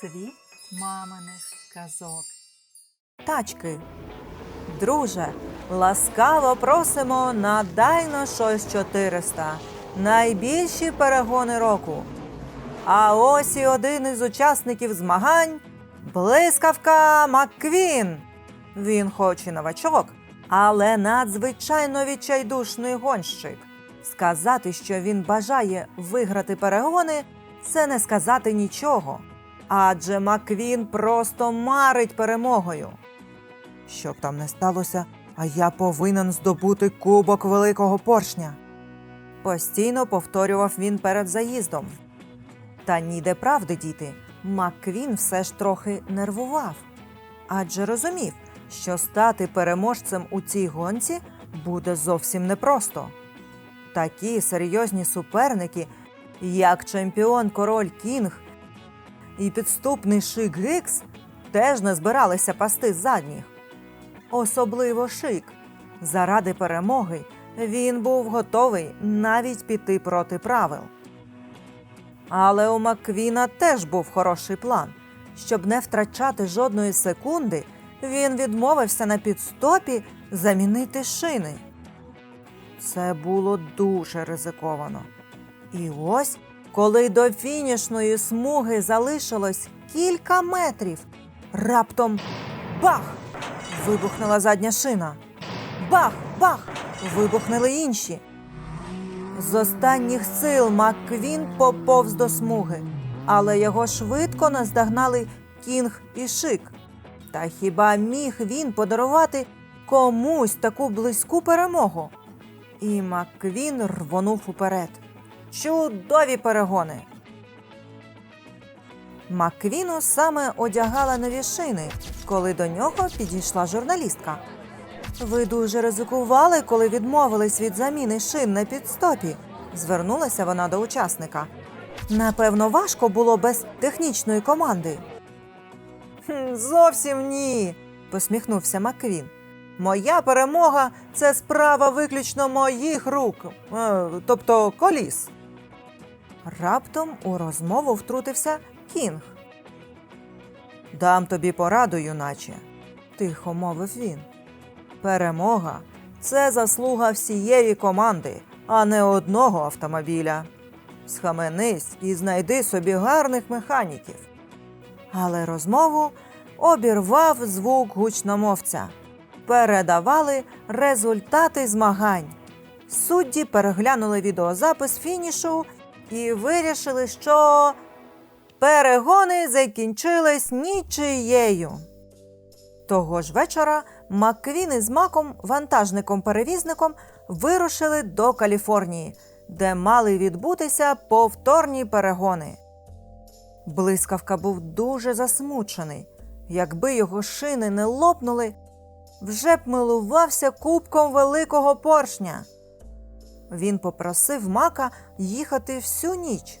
світ маминих казок. Тачки. Друже, ласкаво просимо на Дайно щось 400. Найбільші перегони року. А ось і один із учасників змагань блискавка Макквін. Він хоч і новачок, але надзвичайно відчайдушний гонщик. Сказати, що він бажає виграти перегони, це не сказати нічого. Адже Маквін просто марить перемогою. Щоб там не сталося, а я повинен здобути кубок великого поршня. Постійно повторював він перед заїздом. Та ніде правди, діти, Макквін все ж трохи нервував. Адже розумів, що стати переможцем у цій гонці буде зовсім непросто. Такі серйозні суперники, як чемпіон король Кінг і підступний Шик Гікс, теж не збиралися пасти задніх. Особливо Шик. Заради перемоги він був готовий навіть піти проти правил. Але у Маквіна теж був хороший план. Щоб не втрачати жодної секунди, він відмовився на підстопі замінити шини. Це було дуже ризиковано. І ось, коли до фінішної смуги залишилось кілька метрів, раптом бах! Вибухнула задня шина. Бах! Бах! Вибухнули інші. З останніх сил Макквін поповз до смуги, але його швидко наздогнали Кінг і Шик. Та хіба міг він подарувати комусь таку близьку перемогу? І Макквін рвонув уперед. Чудові перегони. Макквіну саме одягала нові шини, коли до нього підійшла журналістка. Ви дуже ризикували, коли відмовились від заміни шин на підстопі, звернулася вона до учасника. Напевно, важко було без технічної команди. «Хм, Зовсім ні, посміхнувся Макквін. Моя перемога це справа виключно моїх рук, е, тобто коліс. Раптом у розмову втрутився Кінг. Дам тобі пораду, юначе, тихо мовив він. Перемога це заслуга всієї команди, а не одного автомобіля. Схаменись і знайди собі гарних механіків. Але розмову обірвав звук гучномовця. Передавали результати змагань. Судді переглянули відеозапис фінішу і вирішили, що перегони закінчились нічиєю. Того ж вечора Макквін із Маком, вантажником-перевізником, вирушили до Каліфорнії, де мали відбутися повторні перегони. Блискавка був дуже засмучений. Якби його шини не лопнули, вже б милувався кубком великого поршня. Він попросив мака їхати всю ніч.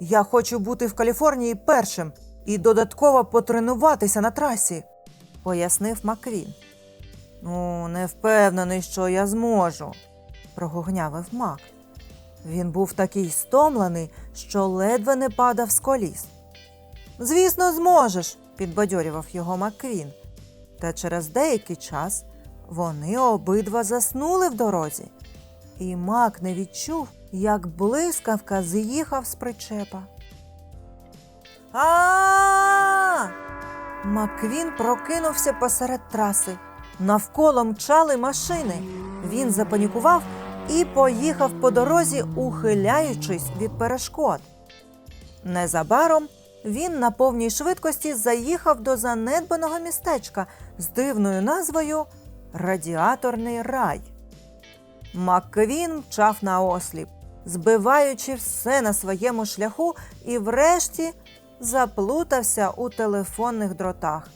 Я хочу бути в Каліфорнії першим і додатково потренуватися на трасі, пояснив Маквін. Ну, не впевнений, що я зможу, прогугнявив Мак. Він був такий стомлений, що ледве не падав з коліс. Звісно, зможеш, підбадьорював його Маквін. Та через деякий час вони обидва заснули в дорозі, і Мак не відчув, як блискавка з'їхав з причепа. А! Маквін прокинувся посеред траси. Навколо мчали машини. Він запанікував і поїхав по дорозі, ухиляючись від перешкод. Незабаром він на повній швидкості заїхав до занедбаного містечка з дивною назвою Радіаторний рай. Макквін мчав на осліп, збиваючи все на своєму шляху і врешті заплутався у телефонних дротах.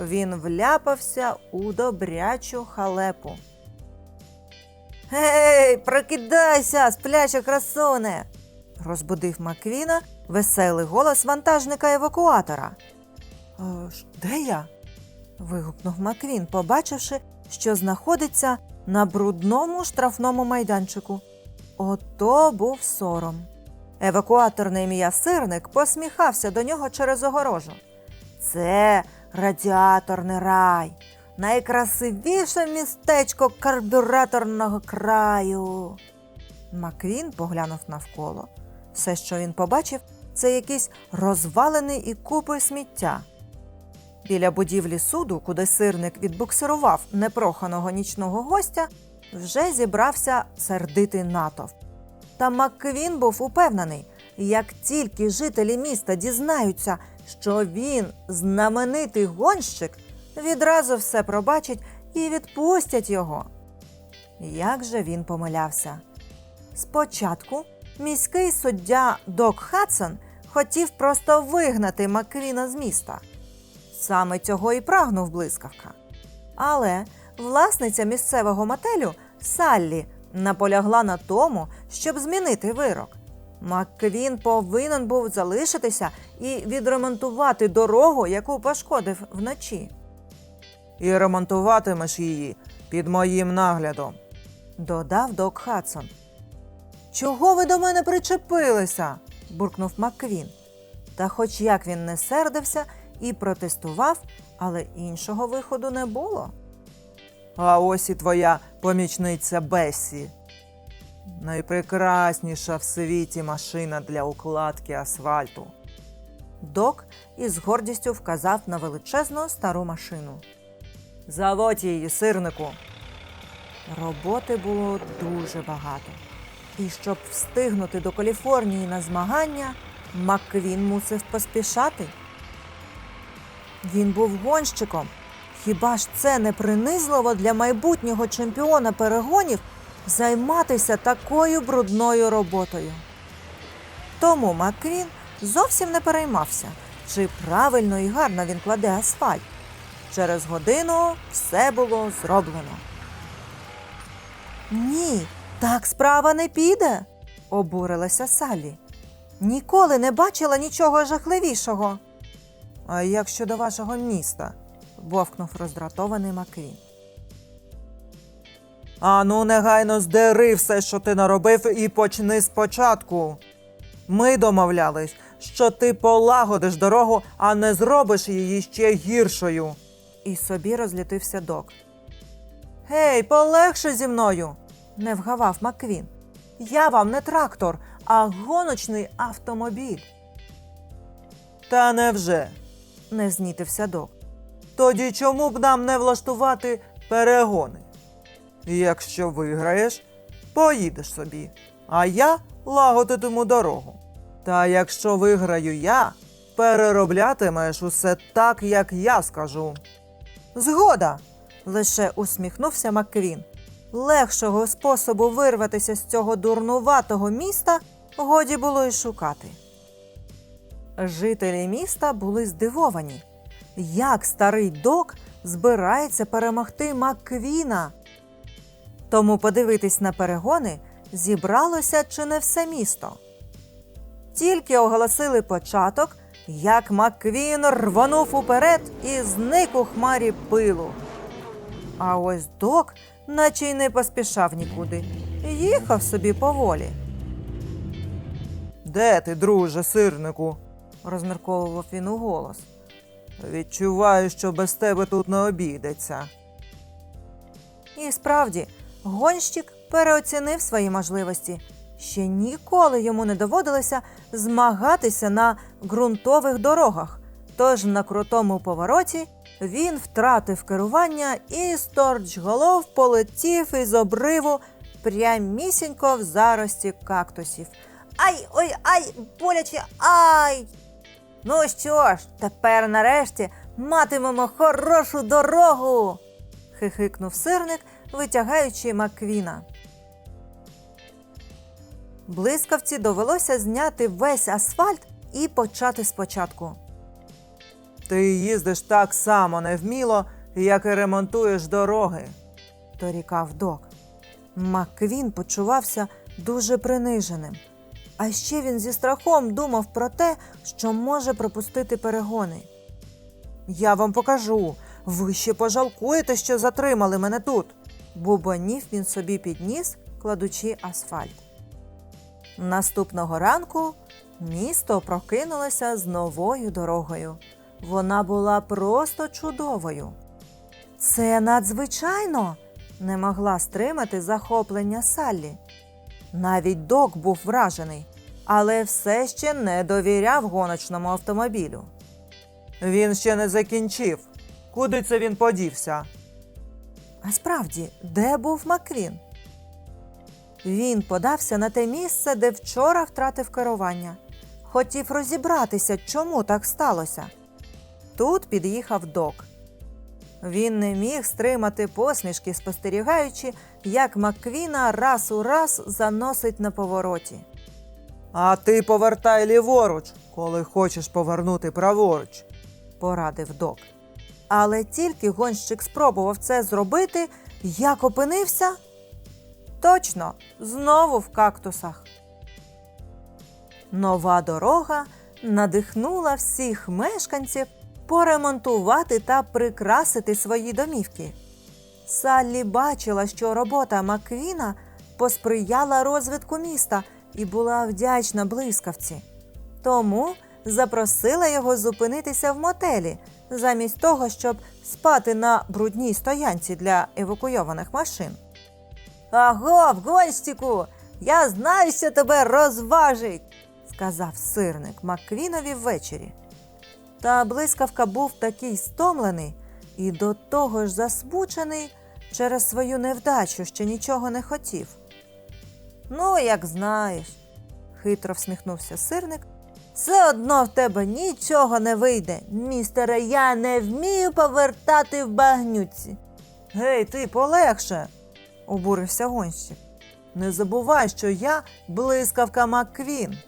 Він вляпався у добрячу халепу. Гей, прокидайся, спляча красоне! розбудив Маквіна веселий голос вантажника евакуатора. «Е, де я? вигукнув Маквін, побачивши, що знаходиться на брудному штрафному майданчику. Ото був сором. Евакуатор на ім'я Сирник посміхався до нього через огорожу. Це радіаторний рай, найкрасивіше містечко карбюраторного краю. Маквін поглянув навколо. Все, що він побачив, це якийсь розвалений і купи сміття. Біля будівлі суду, куди сирник відбуксирував непроханого нічного гостя, вже зібрався сердитий натовп. Та Макквін був упевнений, як тільки жителі міста дізнаються, що він знаменитий гонщик, відразу все пробачать і відпустять його. Як же він помилявся? Спочатку міський суддя Док Хадсон хотів просто вигнати Макквіна з міста. Саме цього і прагнув блискавка. Але власниця місцевого мотелю Саллі наполягла на тому, щоб змінити вирок. Макквін повинен був залишитися і відремонтувати дорогу, яку пошкодив вночі. І ремонтуватимеш її під моїм наглядом, додав Док Хадсон. Чого ви до мене причепилися? буркнув Макквін. Та, хоч як він не сердився і протестував, але іншого виходу не було. А ось і твоя помічниця Бесі. Найпрекрасніша в світі машина для укладки асфальту. Док із гордістю вказав на величезну стару машину. Заводь її, сирнику. Роботи було дуже багато. І щоб встигнути до Каліфорнії на змагання, Макквін мусив поспішати. Він був гонщиком. Хіба ж це не принизливо для майбутнього чемпіона перегонів займатися такою брудною роботою? Тому Макквін зовсім не переймався, чи правильно і гарно він кладе асфальт. Через годину все було зроблено. Ні, так справа не піде, обурилася Саллі. Ніколи не бачила нічого жахливішого. Як щодо вашого міста? вовкнув роздратований Маквін. Ану, негайно здери все, що ти наробив, і почни спочатку. Ми домовлялись, що ти полагодиш дорогу, а не зробиш її ще гіршою. І собі розлютився док. Гей, полегше зі мною, не вгавав Маквін. Я вам не трактор, а гоночний автомобіль. Та невже? Не знітився док. Тоді чому б нам не влаштувати перегони? Якщо виграєш, поїдеш собі, а я лагодитиму дорогу. Та якщо виграю я, перероблятимеш усе так, як я скажу. Згода. лише усміхнувся Макквін. Легшого способу вирватися з цього дурнуватого міста годі було й шукати. Жителі міста були здивовані, як старий док збирається перемогти Макквіна. Тому подивитись на перегони зібралося чи не все місто. Тільки оголосили початок, як Макквін рвонув уперед і зник у хмарі пилу. А ось док, наче й не поспішав нікуди, їхав собі поволі. Де ти, друже, сирнику? Розмірковував він у голос. Відчуваю, що без тебе тут не обійдеться. І справді, гонщик переоцінив свої можливості. Ще ніколи йому не доводилося змагатися на ґрунтових дорогах. Тож на крутому повороті він втратив керування і сторчголов полетів із обриву прямісінько в зарості кактусів. Ай, ой, ай, боляче, ай! Ну що ж, тепер нарешті матимемо хорошу дорогу. хихикнув сирник, витягаючи Маквіна. Блискавці довелося зняти весь асфальт і почати спочатку. Ти їздиш так само невміло, як і ремонтуєш дороги, дорікав док. Макквін почувався дуже приниженим. А ще він зі страхом думав про те, що може пропустити перегони. Я вам покажу, ви ще пожалкуєте, що затримали мене тут. Бубонів він собі підніс, кладучи асфальт. Наступного ранку місто прокинулося з новою дорогою. Вона була просто чудовою. Це надзвичайно не могла стримати захоплення Саллі. Навіть док був вражений, але все ще не довіряв гоночному автомобілю. Він ще не закінчив. Куди це він подівся? А справді, де був Маквін? Він подався на те місце, де вчора втратив керування. Хотів розібратися, чому так сталося. Тут під'їхав док. Він не міг стримати посмішки, спостерігаючи, як Маквіна раз у раз заносить на повороті. А ти повертай ліворуч, коли хочеш повернути праворуч, порадив док. Але тільки гонщик спробував це зробити, як опинився. Точно, знову в кактусах. Нова дорога надихнула всіх мешканців поремонтувати та прикрасити свої домівки. Саллі бачила, що робота Маквіна посприяла розвитку міста і була вдячна блискавці. Тому запросила його зупинитися в мотелі, замість того, щоб спати на брудній стоянці для евакуйованих машин. Аго, гонщику, я знаю, що тебе розважить, сказав сирник Маквінові ввечері. Та блискавка був такий стомлений і до того ж засмучений через свою невдачу, що нічого не хотів. Ну, як знаєш, хитро всміхнувся сирник. Все одно в тебе нічого не вийде. Містере, я не вмію повертати в багнюці. Гей, ти полегше, обурився гонщик. Не забувай, що я блискавка Макквін.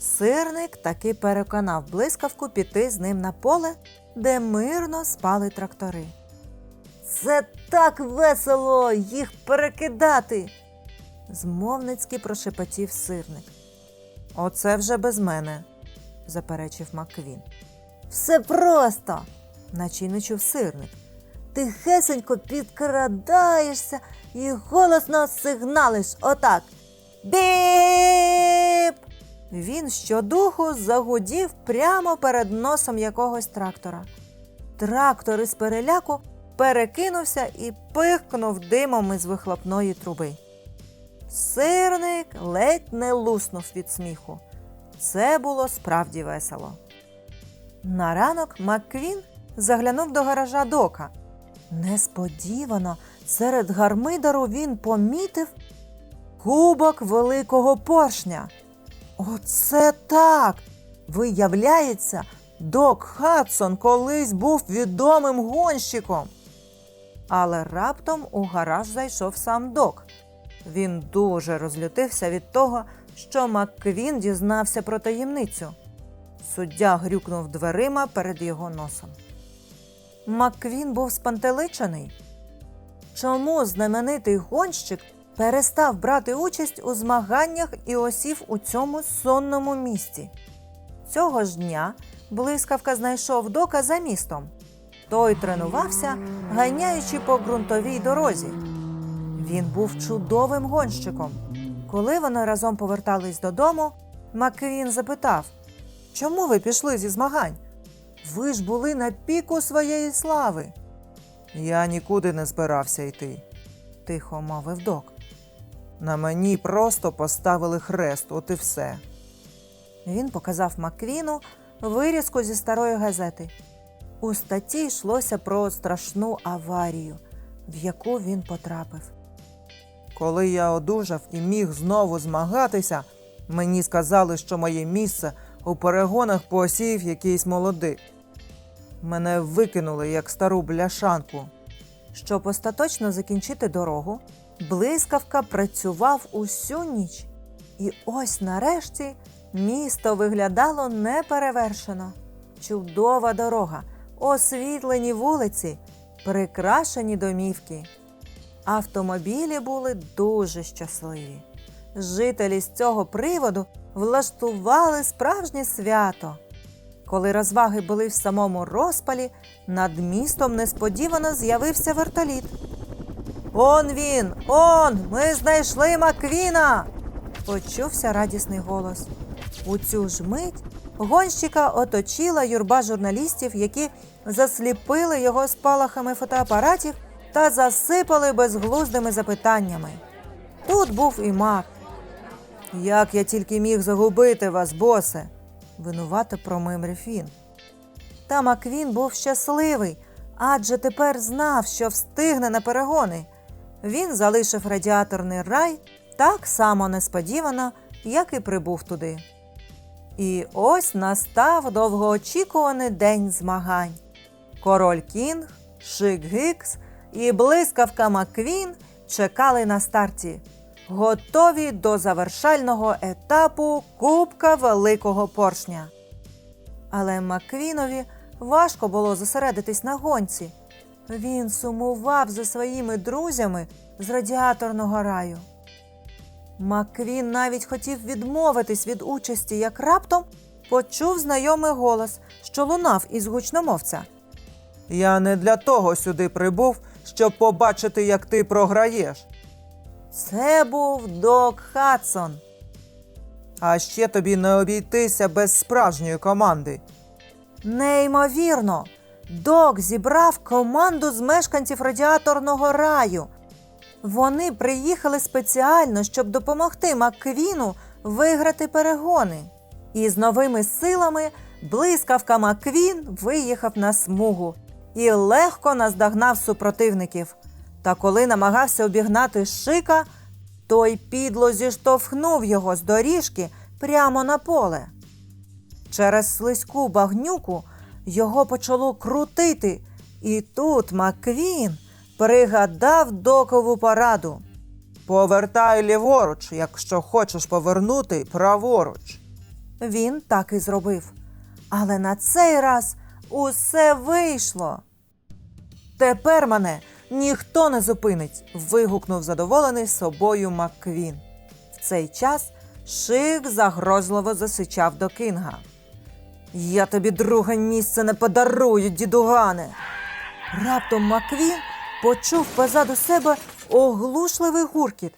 Сирник таки переконав блискавку піти з ним на поле, де мирно спали трактори. Це так весело їх перекидати. змовницьки прошепотів сирник. Оце вже без мене, заперечив Маквін. Все просто, наче не чув сирник. Ти гесенько підкрадаєшся і голосно сигналиш отак. Біп! Він щодуху загудів прямо перед носом якогось трактора. Трактор із переляку перекинувся і пихкнув димом із вихлопної труби. Сирник ледь не луснув від сміху. Це було справді весело. На ранок Макквін заглянув до гаража дока. Несподівано серед гармидеру він помітив кубок великого поршня. Оце так! Виявляється, док Хадсон колись був відомим гонщиком. Але раптом у гараж зайшов сам док. Він дуже розлютився від того, що Макквін дізнався про таємницю. Суддя грюкнув дверима перед його носом. Макквін був спантеличений. Чому знаменитий гонщик перестав брати участь у змаганнях і осів у цьому сонному місці? Цього ж дня блискавка знайшов дока за містом. Той тренувався, ганяючи по ґрунтовій дорозі. Він був чудовим гонщиком. Коли вони разом повертались додому, Макквін запитав: Чому ви пішли зі змагань? Ви ж були на піку своєї слави. Я нікуди не збирався йти, тихо мовив док. На мені просто поставили хрест, от і все. Він показав Макквіну вирізку зі старої газети. У статті йшлося про страшну аварію, в яку він потрапив. Коли я одужав і міг знову змагатися, мені сказали, що моє місце у перегонах посів якийсь молодик. Мене викинули як стару бляшанку. Щоб остаточно закінчити дорогу, блискавка працював усю ніч. І ось нарешті місто виглядало неперевершено. Чудова дорога, освітлені вулиці, прикрашені домівки. Автомобілі були дуже щасливі. Жителі з цього приводу влаштували справжнє свято. Коли розваги були в самому розпалі, над містом несподівано з'явився вертоліт. Он він, он! Ми знайшли Маквіна! почувся радісний голос. У цю ж мить гонщика оточила юрба журналістів, які засліпили його спалахами фотоапаратів та засипали безглуздими запитаннями. Тут був і мак. Як я тільки міг загубити вас, босе? винувато промимрив він. Та Маквін був щасливий, адже тепер знав, що встигне на перегони. Він залишив радіаторний рай так само несподівано, як і прибув туди. І ось настав довгоочікуваний день змагань. Король Кінг, Шик Гікс і блискавка Маквін чекали на старті, готові до завершального етапу Кубка Великого Поршня. Але Маквінові важко було зосередитись на гонці. Він сумував за своїми друзями з радіаторного раю. Маквін навіть хотів відмовитись від участі, як раптом почув знайомий голос, що лунав із гучномовця. Я не для того сюди прибув, щоб побачити, як ти програєш. Це був Док Хадсон. А ще тобі не обійтися без справжньої команди. Неймовірно, Док зібрав команду з мешканців радіаторного раю. Вони приїхали спеціально, щоб допомогти Макквіну виграти перегони. І з новими силами блискавка Макквін виїхав на смугу і легко наздогнав супротивників. Та коли намагався обігнати шика, той підло зіштовхнув його з доріжки прямо на поле. Через слизьку багнюку його почало крутити, і тут Маквін пригадав докову пораду. Повертай ліворуч, якщо хочеш повернути праворуч. Він так і зробив. Але на цей раз усе вийшло. Тепер мене ніхто не зупинить. вигукнув задоволений собою Макквін. В цей час Шик загрозливо засичав до Кінга. Я тобі друге місце не подарую, дідугане. Раптом Маквін почув позаду себе оглушливий гуркіт.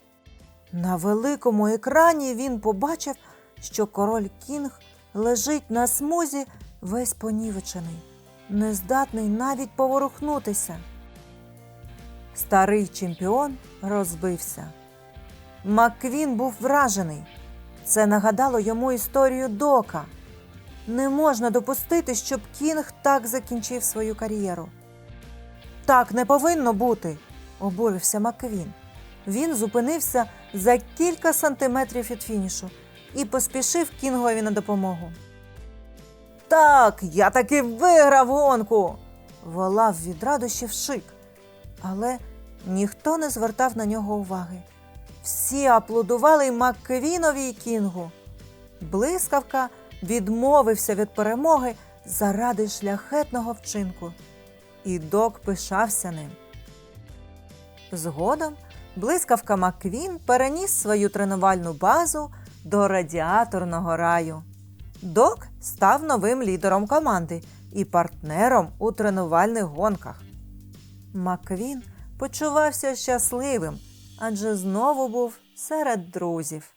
На великому екрані він побачив, що король Кінг лежить на смузі весь понівечений, нездатний навіть поворухнутися. Старий чемпіон розбився. Макквін був вражений. Це нагадало йому історію Дока. Не можна допустити, щоб Кінг так закінчив свою кар'єру. Так не повинно бути, обурився Макквін. Він зупинився за кілька сантиметрів від фінішу і поспішив Кінгові на допомогу. Так, я таки виграв гонку. волав від радощів шик. Але ніхто не звертав на нього уваги. Всі аплодували Маккевінові і Кінгу. Блискавка відмовився від перемоги заради шляхетного вчинку, і док пишався ним. Згодом блискавка Макквін переніс свою тренувальну базу до радіаторного раю. Док став новим лідером команди і партнером у тренувальних гонках. Макквін почувався щасливим, адже знову був серед друзів.